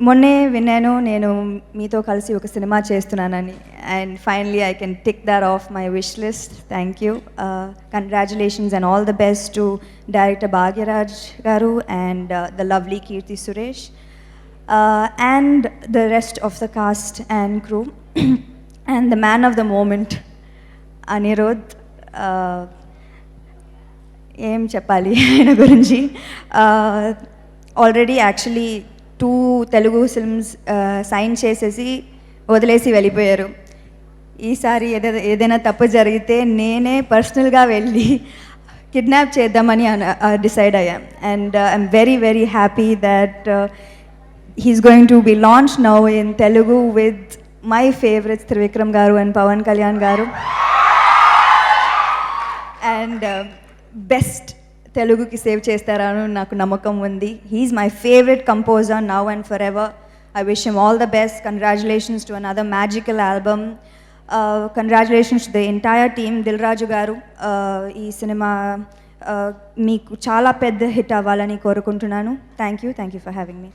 మొన్నే విన్నాను నేను మీతో కలిసి ఒక సినిమా చేస్తున్నానని. And finally I can tick that off my wish list thank you congratulations and all the best to director Bhagyaraj garu and the lovely Keerthy Suresh and the rest of the cast and crew and the man of the moment Anirudh ఏం చెప్పాలి ఆయన గురించి? Already actually two Telugu films sign చేసేసి వదిలేసి వెళ్ళిపోయారు. ఈసారి ఏదైనా ఏదైనా తప్పు జరిగితే నేనే పర్సనల్గా వెళ్ళి కిడ్నాప్ చేద్దామని డిసైడ్ అయ్యాం. And I'm very very happy that he's going to be launch now in Telugu with my favourites Trivikram garu and Pawan Kalyan గారు. అండ్ బెస్ట్ తెలుగుకి సేవ్ చేస్తారని నాకు నమ్మకం ఉంది. He's my favourite composer now and forever I wish him all the best congratulations to another magical album congratulations to the entire team Dil Raju garu. Uh, ఈ cinema uh, మీకు చాలా పెద్ద hit అవ్వాలని కోరుకుంటున్నాను. Thank you thank you for having me